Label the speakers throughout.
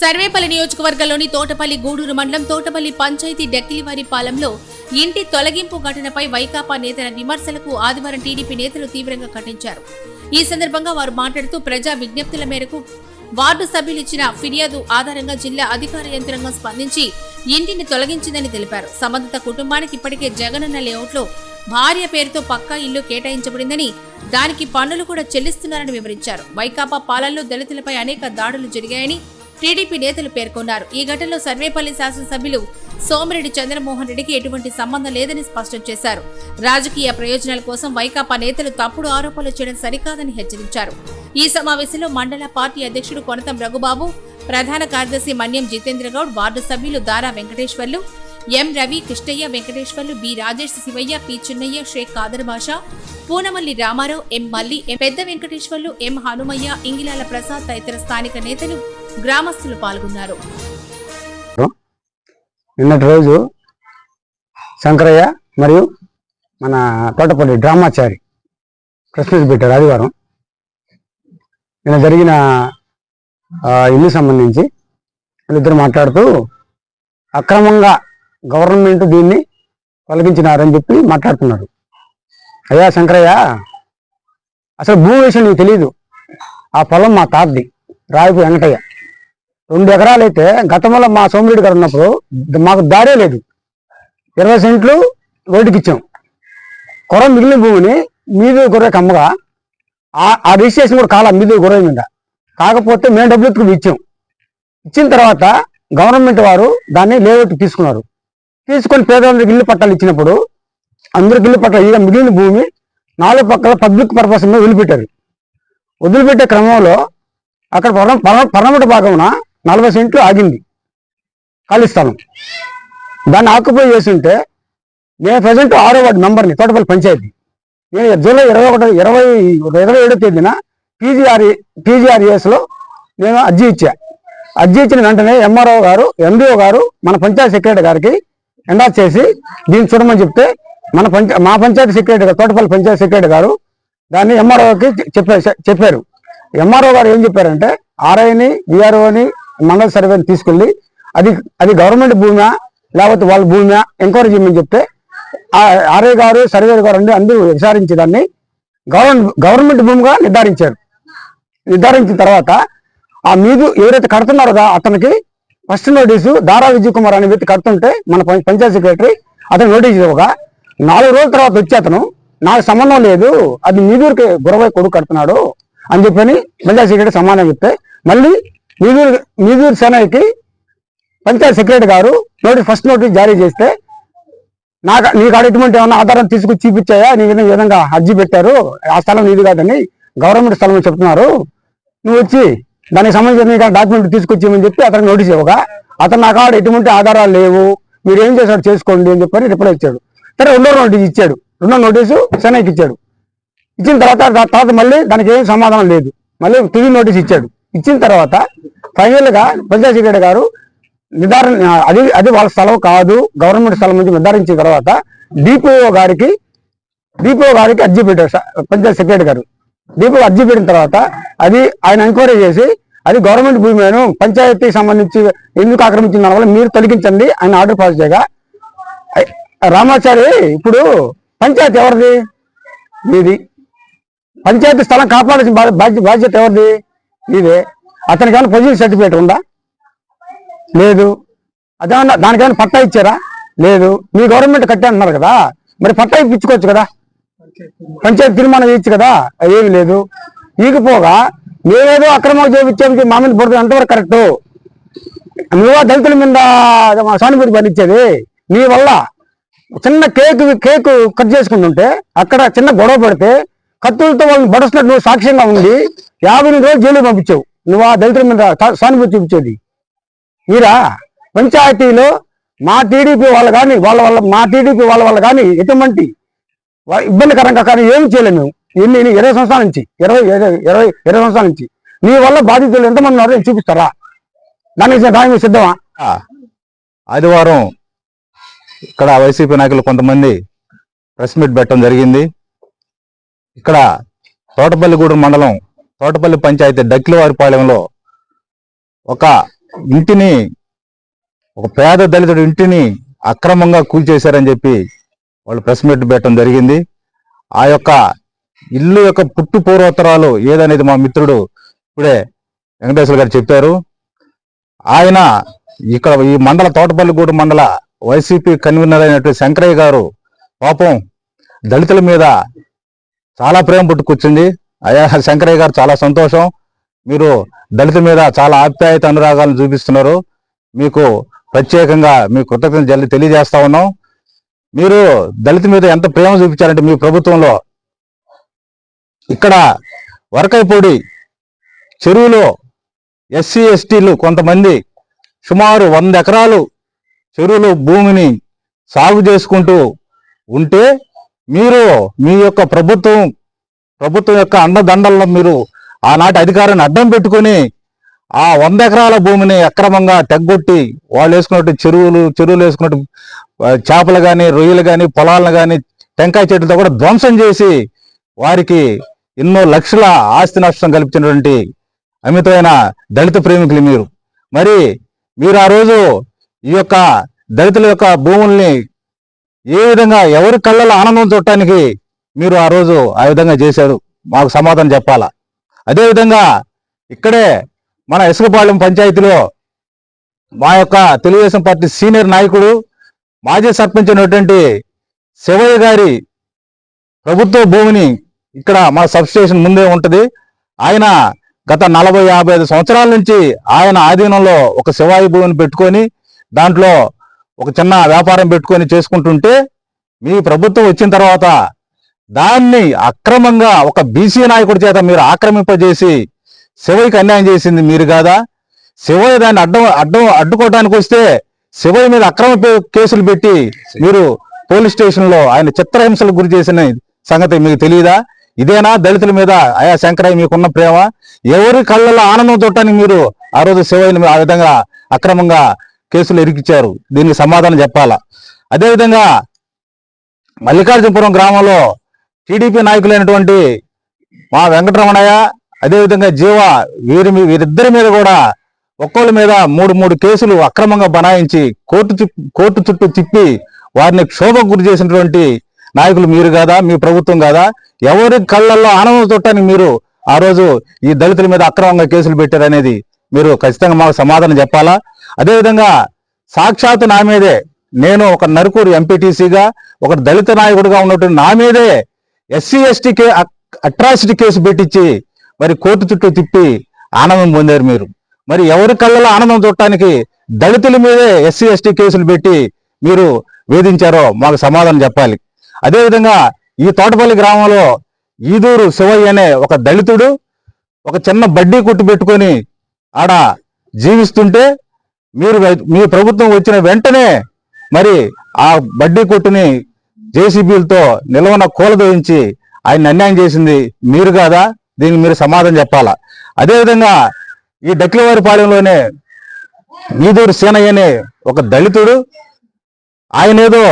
Speaker 1: సర్వేపల్లి నియోజకవర్గంలోని తోటపల్లి గూడూరు మండలం తోటపల్లి పంచాయతీ డెక్కిలివారి పాలెంలో ఇంటి తొలగింపు ఘటనపై వైకాపా నేతల విమర్శలకు ఆదివారం టీడీపీ నేతలు తీవ్రంగా ఖండించారు. ఈ సందర్భంగా వారు మాట్లాడుతూ ప్రజా విజ్ఞప్తుల మేరకు వార్డు సభ్యులు ఇచ్చిన ఫిర్యాదు ఆధారంగా జిల్లా అధికార యంత్రాంగం స్పందించి ఇంటిని తొలగించిందని తెలిపారు. సంబంధిత కుటుంబానికి ఇప్పటికే జగనన్న లేఅవుట్లో భార్య పేరుతో పక్కా ఇల్లు కేటాయించబడిందని దానికి పన్నులు కూడా చెల్లిస్తున్నారని వివరించారు. వైకాపా పాలనలో దళితులపై అనేక దాడులు జరిగాయని టీడీపీ నేతలు పేర్కొన్నారు. ఈ ఘటనలో సర్వేపల్లి శాసనసభ్యులు సోమిరెడ్డి చంద్రమోహన్ రెడ్డికి ఎటువంటి సంబంధం లేదని స్పష్టం చేశారు. రాజకీయ ప్రయోజనాల కోసం వైకాపా నేతలు తప్పుడు ఆరోపణలు చేయడం సరికాదని హెచ్చరించారు. ఈ సమావేశంలో మండల పార్టీ అధ్యక్షుడు కొనతం రఘుబాబు ప్రధాన కార్యదర్శి మన్యం జితేంద్రగౌడ్ వార్డు సభ్యులు Dara Venkateswarlu M Ravi Krishnaiah Venkateswarlu B Rajesh Sivaiah P Chinnaiah Sheikh Khader Basha Poonamallee Rama Rao M Malli M Pedda Venkateswarlu M Hanumayya Ingilala Prasad తదితర స్థానిక నేతలు గ్రామస్తులు పాల్గొన్నారు.
Speaker 2: నిన్నటి రోజు శంకరయ్య మరియు మన తోటపల్లి డ్రామాచారి ప్రశ్నలు పెట్టారు ఆదివారం నిన్న జరిగిన ఇల్లు సంబంధించి వీళ్ళిద్దరు మాట్లాడుతూ అక్రమంగా గవర్నమెంట్ దీన్ని తొలగించినారని చెప్పి మాట్లాడుతున్నారు. అయ్యా శంకరయ్య అసలు భూమి విషయం నీకు తెలియదు ఆ పొలం మా తాతది. రాయపు వెంకటయ్య. రెండు ఎకరాలు అయితే గతంలో మా సోమిరెడ్డి గారు ఉన్నప్పుడు మాకు దారే లేదు. ఇరవై సెంట్లు రోడ్డుకి ఇచ్చాం కొర మిగిలిన భూమిని మీది గొర్రె కమ్మగా ఆ- ఆ రిజిస్ట్రేషన్ కూడా కాల మీద గొర్రె మీద. కాకపోతే మేము డబ్బులు ఎత్తుకుని ఇచ్చాం. ఇచ్చిన తర్వాత గవర్నమెంట్ వారు దాన్ని లేఅవుట్ తీసుకున్నారు. తీసుకొని పేదవాళ్ళకి ఇల్లు పట్టాలు ఇచ్చినప్పుడు అందరికి ఇల్లు పట్టాలు ఇక మిగిలిన భూమి నాలుగు పక్కల పబ్లిక్ పర్పస్ మీద వదిలిపెట్టారు. వదిలిపెట్టే క్రమంలో అక్కడ పర్ణ- పర్ణ- పర్ణమట భాగమున నలభై సెంట్లు ఆగింది. ఖాళీ స్థలం. దాన్ని ఆక్యుపై చేస్తుంటే నేను ప్రజెంట్ ఆరో వార్డు మెంబర్ని తోటపల్లి పంచాయతీ. నేను జూలై ఇరవై ఒకటి ఇరవై ఇరవై ఏడో తేదీన పీజీఆర్ పీజీఆర్ఏఎస్లో నేను అర్జీ ఇచ్చా. అర్జీ ఇచ్చిన వెంటనే ఎంఆర్ఓ గారు ఎండిఓ గారు మన పంచాయతీ సెక్రటరీ గారికి ఎండా చేసి దీన్ని చూడమని చెప్తే మన పంచ మా పంచాయతీ సెక్రటరీ గారు తోటపల్లి పంచాయతీ సెక్రటరీ గారు దాన్ని ఎంఆర్ఓకి చెప్పారు చెప్పారు. ఎంఆర్ఓ గారు ఏం చెప్పారంటే ఆర్ఐని విఆర్ఓని మండల సర్వేని తీసుకెళ్ళి అది అది గవర్నమెంట్ భూమా లేకపోతే వాళ్ళ భూమా ఎంక్వైరీ చేయమని చెప్తే ఆ గారు సర్వేర్ గారు అండి అందరూ విచారించి దాన్ని గవర్నమెంట్ గవర్నమెంట్ భూమిగా నిర్ధారించారు. నిర్ధారించిన తర్వాత ఆ మీదు ఎవరైతే కడుతున్నారో అతనికి ఫస్ట్ నోటీసు దారా విజయ్ కుమార్ అనే వ్యక్తి కడుతుంటే మన పంచాయత్ సెక్రటరీ అతను నోటీస్ ఇవ్వగా నాలుగు రోజుల తర్వాత వచ్చి అతను నాకు సంబంధం లేదు అది మీదూరికి గురవై కొడుకు కడుతున్నాడు అని చెప్పని పంచాయత్ సెక్రటరీ సమాధానం చెప్తే మళ్ళీ మీదూరు మీదూరు సెనైకి పంచాయత్ సెక్రటరీ గారు నోటీస్ ఫస్ట్ నోటీస్ జారీ చేస్తే నాకు నీకు అడిగినటువంటి ఎటువంటి ఏమన్నా ఆధారం తీసుకొచ్చి చూపించాయా? నీ విధంగా అర్జీ పెట్టారు? ఆ స్థలం నీది కాదని గవర్నమెంట్ స్థలం అని చెప్తున్నారు. నువ్వు వచ్చి దానికి సంబంధించిన డాక్యుమెంట్ తీసుకొచ్చేయమని చెప్పి అతనికి నోటీస్ ఇవ్వగా అతను నాకు ఆడ ఎటువంటి ఆధారాలు లేవు మీరు ఏం చేశారు చేసుకోండి అని చెప్పని రిప్లై ఇచ్చాడు. సరే రెండో నోటీస్ ఇచ్చాడు. రెండో నోటీసు చెన్నైకి ఇచ్చాడు. ఇచ్చిన తర్వాత తర్వాత మళ్ళీ దానికి ఏం సమాధానం లేదు. మళ్ళీ తుది నోటీస్ ఇచ్చాడు. ఇచ్చిన తర్వాత ఫైనల్గా పంచాయత్ సెక్రటరీ గారు నిర్ధారణ అది అది వాళ్ళ స్థలం కాదు గవర్నమెంట్ స్థలం నుంచి నిర్ధారించిన తర్వాత డిపిఓ గారికి డిపిఓ గారికి అర్జీ పెట్టారు స- పంచాయత్ సెక్రటరీ గారు. డిపిఓ అర్జీ పెట్టిన తర్వాత అది ఆయన ఎంక్వైరీ చేసి అది గవర్నమెంట్ భూమిను పంచాయతీకి సంబంధించి ఎందుకు ఆక్రమించిన దానివల్ల మీరు తొలగించండి ఆయన ఆర్డర్ పాస్ చేయగా రామాచారి ఇప్పుడు పంచాయతీ ఎవరిది? మీది. పంచాయతీ స్థలం కాపాడాల్సిన బాధ్యత ఎవరిది? ఇదే. అతనికైనా పొజిషన్ సర్టిఫికేట్ ఉందా? లేదు. అదేమన్నా దానికేమైనా పట్టా ఇచ్చారా? లేదు. మీ గవర్నమెంట్ కట్టే అన్నారు కదా. మరి పట్టా ఇప్పించుకోవచ్చు కదా. పంచాయతీ తీర్మానం ఇచ్చు కదా. ఏమి లేదు. ఈకపోగా మేమేదో అక్రమ చేయించాము మా మీద పడుతుంది. ఎంతవరకు కరెక్ట్ నువ్వు దళితుల మీద సానుభూతి పనిచ్చేది? నీ వల్ల. చిన్న కేక్ కేక్ కట్ చేసుకుంటుంటే అక్కడ చిన్న గొడవ పడితే కత్తులతో వాళ్ళని బడుస్తున్నట్టు నువ్వు సాక్ష్యంగా ఉండి యాభై ఎనిమిది రోజులు జైలు పంపించావు. నువ్వు ఆ దళితుల మీద సానుభూతి చూపించేది. మీరా? పంచాయతీలో మా టీడీపీ వాళ్ళు కానీ వాళ్ళ వల్ల మా టీడీపీ వాళ్ళ వల్ల కానీ ఎటువంటి ఇబ్బందికరంగా కానీ ఏమి చేయలేము మేము. ఎన్ని ఇరవై సంవత్సరాల నుంచి ఇరవై ఇరవై ఇరవై సంవత్సరాల నుంచి నీ వల్ల బాధితులు ఎంతమంది ఉన్నారో చూపిస్తారా? దానికి దానికి సిద్ధమా?
Speaker 3: ఆదివారం ఇక్కడ వైసీపీ నాయకులు కొంతమంది ప్రెస్ మీట్ పెట్టడం జరిగింది. ఇక్కడ తోటపల్లిగూడెం మండలం తోటపల్లి పంచాయతీ డక్కిలవారిపాలెంలో ఒక ఇంటిని ఒక పేద దళితుడి ఇంటిని అక్రమంగా కూల్చేశారని చెప్పి వాళ్ళు ప్రెస్ మీట్ పెట్టడం జరిగింది. ఆ యొక్క ఇల్లు యొక్క పుట్టు పూర్వోత్తరాలు ఏదనేది మా మిత్రుడు ఇప్పుడే వెంకటేశ్వర గారు చెప్పారు. ఆయన ఇక్కడ ఈ మండల తోటపల్లిగూడ మండల వైసీపీ కన్వీనర్ అయినటువంటి శంకరయ్య గారు పాపం దళితుల మీద చాలా ప్రేమ పుట్టుకొచ్చింది అయ్యా శంకరయ్య గారు చాలా సంతోషం. మీరు దళిత మీద చాలా ఆప్యాయత అనురాగాలను చూపిస్తున్నారు. మీకు ప్రత్యేకంగా మీ కృతజ్ఞత జల్లి తెలియజేస్తా ఉన్నాం. మీరు దళిత మీద ఎంత ప్రేమ చూపించారంటే మీ ప్రభుత్వంలో ఇక్కడ వరకైపూడి చెరువులో ఎస్సీ ఎస్టీలు కొంతమంది సుమారు వంద ఎకరాలు చెరువులో భూమిని సాగు చేసుకుంటూ ఉంటే మీరు మీ యొక్క ప్రభుత్వం ప్రభుత్వం యొక్క అండదండల్లో మీరు ఆనాటి అధికారాన్ని అడ్డం పెట్టుకొని ఆ వంద ఎకరాల భూమిని అక్రమంగా తెగ్గొట్టి వాళ్ళు వేసుకున్నట్టు చెరువులు చెరువులు వేసుకున్నట్టు చేపలు కానీ రొయ్యలు కానీ పొలాలను కానీ టెంకాయ చెట్లతో కూడా ధ్వంసం చేసి వారికి ఎన్నో లక్షల ఆస్తి నష్టం కల్పించినటువంటి అమితమైన దళిత ప్రేమికులు మీరు. మరి మీరు ఆ రోజు ఈ యొక్క దళితుల యొక్క భూముల్ని ఏ విధంగా ఎవరి కళ్ళలో ఆనందం చూడటానికి మీరు ఆ రోజు ఆ విధంగా చేశారు? మాకు సమాధానం చెప్పాలా? అదేవిధంగా ఇక్కడే మన ఇసుకపాలెం పంచాయతీలో మా యొక్క తెలుగుదేశం పార్టీ సీనియర్ నాయకుడు మాజీ సర్పంచ్ అయినటువంటి శివయ్య గారి ప్రభుత్వ భూమిని ఇక్కడ మా సబ్ స్టేషన్ ముందే ఉంటుంది. ఆయన గత నలభై యాభై ఐదు సంవత్సరాల నుంచి ఆయన ఆధీనంలో ఒక శివాయి భూమిని పెట్టుకొని దాంట్లో ఒక చిన్న వ్యాపారం పెట్టుకొని చేసుకుంటుంటే మీ ప్రభుత్వం వచ్చిన తర్వాత దాన్ని అక్రమంగా ఒక బీసీ నాయకుడి చేత మీరు ఆక్రమింపజేసి శివయ్యకి అన్యాయం చేసింది మీరు కాదా? శివయ్య దాన్ని అడ్డం అడ్డం అడ్డుకోవడానికి వస్తే శివయ్య మీద అక్రమ కేసులు పెట్టి మీరు పోలీస్ స్టేషన్లో ఆయన చిత్రహింసలకు గురి చేసిన సంగతి మీకు తెలియదా? ఇదేనా దళితుల మీద అయా శంకరయ్య మీకున్న ప్రేమ? ఎవరి కళ్ళల్లో ఆనందం చూడటానికి మీరు ఆ రోజు శివయ్యని ఆ విధంగా అక్రమంగా కేసులు ఇరికిచ్చారు దీనికి సమాధానం చెప్పాలా? అదేవిధంగా మల్లికార్జునపురం గ్రామంలో టీడీపీ నాయకులైనటువంటి మా వెంకటరమణయ్య అదేవిధంగా జీవ వీరి మీ- వీరిద్దరి మీద కూడా ఒక్కోళ్ళ మీద మూడు మూడు కేసులు అక్రమంగా బనాయించి కోర్టు కోర్టు చుట్టూ తిప్పి వారిని క్షోభకు గురి చేసినటువంటి నాయకులు మీరు కాదా? మీ ప్రభుత్వం కాదా? ఎవరి కళ్ళల్లో ఆనందం చుట్టానికి మీరు ఆ రోజు ఈ దళితుల మీద అక్రమంగా కేసులు పెట్టారనేది మీరు ఖచ్చితంగా మాకు సమాధానం చెప్పాలా? అదేవిధంగా సాక్షాత్తు నా మీదే నేను ఒక నరుకూరు ఎంపీటీసీగా ఒక దళిత నాయకుడిగా ఉన్నటువంటి నా మీదే ఎస్సీ ఎస్టీ కే అట్రాసిటీ కేసు పెట్టించి మరి కోర్టు చుట్టూ తిప్పి ఆనందం పొందారు మీరు. మరి ఎవరి కళ్ళలో ఆనందం చూడటానికి దళితుల మీదే ఎస్సీ ఎస్టీ కేసులు పెట్టి మీరు వేధించారో మాకు సమాధానం చెప్పాలి. అదేవిధంగా ఈ తోటపల్లి గ్రామంలో ఈదూరు శివయ్య అనే ఒక దళితుడు ఒక చిన్న బడ్డీ కొట్టు పెట్టుకొని ఆడ జీవిస్తుంటే మీరు మీ ప్రభుత్వం వచ్చిన వెంటనే మరి ఆ బడ్డీ కొట్టుని జేసీబీలతో నిల్వన కూలదోయించి ఆయన అన్యాయం చేసింది మీరు కాదా? దీనికి మీరు సమాధానం చెప్పాలా? అదేవిధంగా ఈ డక్కిలవారిపాలెంలోనే మీదూరు సీనయ్య అనే ఒక దళితుడు. ఆయన ఏదో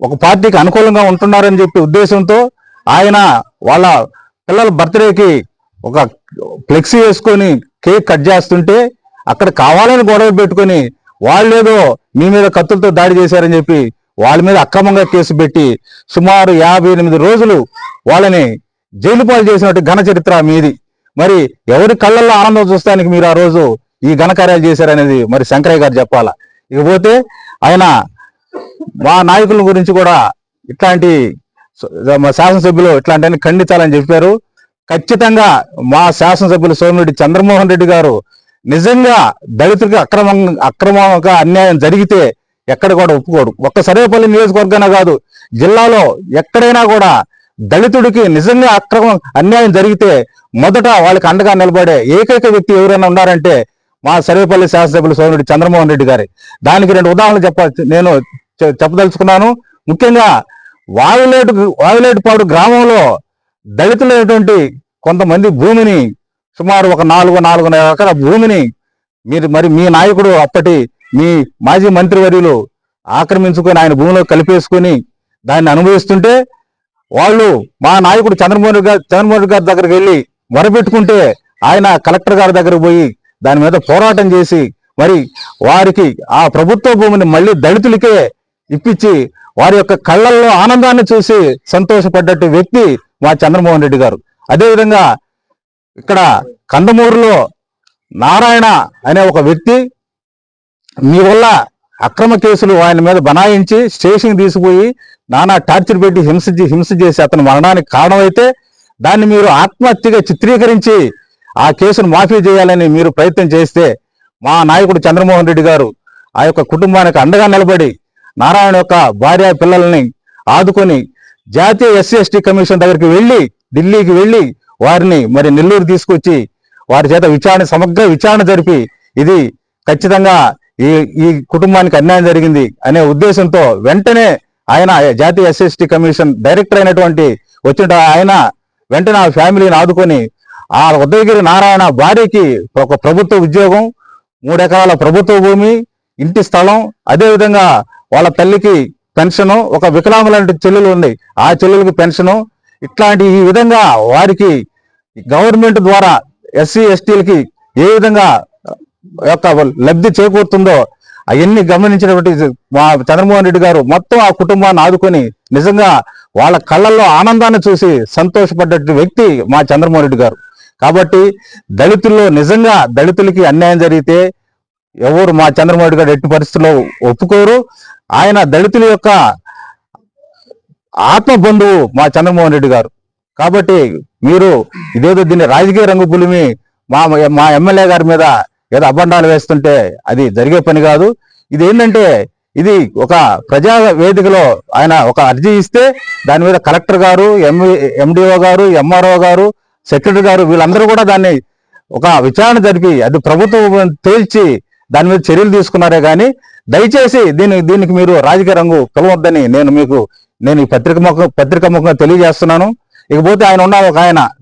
Speaker 3: ఒక పార్టీకి అనుకూలంగా ఉంటున్నారని చెప్పి ఉద్దేశంతో ఆయన వాళ్ళ పిల్లల బర్త్డేకి ఒక ఫ్లెక్సీ వేసుకొని కేక్ కట్ చేస్తుంటే అక్కడ కావాలని గొడవ పెట్టుకొని వాళ్ళేదో మీ మీద కత్తులతో దాడి చేశారని చెప్పి వాళ్ళ మీద అక్రమంగా కేసు పెట్టి సుమారు యాభై ఎనిమిది రోజులు వాళ్ళని జైలు పాలు చేసినట్టు ఘన చరిత్ర మీది. మరి ఎవరి కళ్ళల్లో ఆనందం చూస్తానికి మీరు ఆ రోజు ఈ ఘనకార్యాలు చేశారనేది మరి శంకరయ్య గారు చెప్పాలా? ఇకపోతే ఆయన మా నాయకుల గురించి కూడా ఇట్లాంటి మా శాసనసభ్యులు ఇట్లాంటి ఖండించాలని చెప్పారు. ఖచ్చితంగా మా శాసనసభ్యులు సోమిరెడ్డి చంద్రమోహన్ రెడ్డి గారు నిజంగా దళితుడికి అక్రమం అక్రమంగా అన్యాయం జరిగితే ఎక్కడ కూడా ఒప్పుకోడు. ఒక్క సర్వేపల్లి నియోజకవర్గానే కాదు జిల్లాలో ఎక్కడైనా కూడా దళితుడికి నిజంగా అక్రమం అన్యాయం జరిగితే మొదట వాళ్ళకి అండగా నిలబడే ఏకైక వ్యక్తి ఎవరైనా ఉన్నారంటే మా సర్వేపల్లి శాసనసభ్యులు సోమిరెడ్డి చంద్రమోహన్ రెడ్డి గారి. దానికి రెండు ఉదాహరణలు చెప్ప నేను చెప్పదలుచుకున్నాను. ముఖ్యంగా వాయులేటు వాయులేటుపాడు గ్రామంలో దళితులైనటువంటి కొంతమంది భూమిని సుమారు ఒక నాలుగు నాలుగున్నర ఎకరాల భూమిని మీరు మరి మీ నాయకుడు అప్పటి మీ మాజీ మంత్రివర్యులు ఆక్రమించుకొని ఆయన భూమిలో కలిపేసుకొని దాన్ని అనుభవిస్తుంటే వాళ్ళు మా నాయకుడు చంద్రమోహన్ గారు చంద్రమోహన్ రెడ్డి గారి దగ్గరికి వెళ్ళి మొరపెట్టుకుంటే ఆయన కలెక్టర్ గారి దగ్గరకు పోయి దాని మీద పోరాటం చేసి మరి వారికి ఆ ప్రభుత్వ భూమిని మళ్ళీ దళితులకే ఇప్పించి వారి యొక్క కళ్ళల్లో ఆనందాన్ని చూసి సంతోషపడ్డట్టు వ్యక్తి మా చంద్రమోహన్ రెడ్డి గారు. అదేవిధంగా ఇక్కడ కందమూరులో నారాయణ అనే ఒక వ్యక్తి మీ వల్ల అక్రమ కేసులు ఆయన మీద బనాయించి స్టేషన్ తీసుకుపోయి నానా టార్చర్ పెట్టి హింస హింస చేసి అతను మరణానికి కారణమైతే దాన్ని మీరు ఆత్మహత్యగా చిత్రీకరించి ఆ కేసును మాఫీ చేయాలని మీరు ప్రయత్నం చేస్తే మా నాయకుడు చంద్రమోహన్ రెడ్డి గారు ఆ యొక్క కుటుంబానికి అండగా నిలబడి నారాయణ యొక్క భార్య పిల్లల్ని ఆదుకొని జాతీయ ఎస్సీ ఎస్టీ కమిషన్ దగ్గరికి వెళ్ళి ఢిల్లీకి వెళ్ళి వారిని మరి నెల్లూరు తీసుకొచ్చి వారి చేత విచారణ సమగ్ర విచారణ జరిపి ఇది ఖచ్చితంగా ఈ ఈ కుటుంబానికి అన్యాయం జరిగింది అనే ఉద్దేశంతో వెంటనే ఆయన జాతీయ ఎస్ఎస్టీ కమిషన్ డైరెక్టర్ అయినటువంటి వచ్చిన ఆయన వెంటనే ఆ ఫ్యామిలీని ఆదుకొని ఆ ఉదయగిరి నారాయణ భార్యకి ఒక ప్రభుత్వ ఉద్యోగం మూడు ఎకరాల ప్రభుత్వ భూమి ఇంటి స్థలం అదే విధంగా వాళ్ళ తల్లికి పెన్షను ఒక వికలాంగులంటి చెల్లెలు ఉంది ఆ చెల్లెలకి పెన్షను ఇట్లాంటి ఈ విధంగా వారికి గవర్నమెంట్ ద్వారా ఎస్సీ ఎస్టీలకి ఏ విధంగా యొక్క లబ్ధి చేకూరుతుందో అవన్నీ గమనించినటువంటి మా చంద్రమోహన్ రెడ్డి గారు మొత్తం ఆ కుటుంబాన్ని ఆదుకొని నిజంగా వాళ్ళ కళ్ళల్లో ఆనందాన్ని చూసి సంతోషపడ్డ వ్యక్తి మా చంద్రమోహన్ రెడ్డి గారు. కాబట్టి దళితుల్లో నిజంగా దళితులకి అన్యాయం జరిగితే ఎవరు మా చంద్రమోహన్ రెడ్డి గారు ఎట్టి పరిస్థితుల్లో ఒప్పుకోరు. ఆయన దళితుల యొక్క ఆత్మ బంధువు మా చంద్రమోహన్ రెడ్డి గారు. కాబట్టి మీరు ఇదేదో దీన్ని రాజకీయ రంగు పులిమి మా మా ఎమ్మెల్యే గారి మీద ఏదో అబండాలు వేస్తుంటే అది జరిగే పని కాదు. ఇది ఏంటంటే ఇది ఒక ప్రజా వేదికలో ఆయన ఒక అర్జీ ఇస్తే దాని మీద కలెక్టర్ గారు ఎండిఓ గారు ఎంఆర్ఓ గారు సెక్రటరీ గారు వీళ్ళందరూ కూడా దాన్ని ఒక విచారణ జరిపి అది ప్రభుత్వం తేల్చి దాని మీద చర్యలు తీసుకున్నారే కానీ దయచేసి దీని దీనికి మీరు రాజకీయ రంగు పిలవద్దని నేను మీకు నేను ఈ పత్రిక ముఖ పత్రిక ముఖంగా తెలియజేస్తున్నాను. ఇకపోతే ఆయన ఉన్నారు ఒక ఆయన.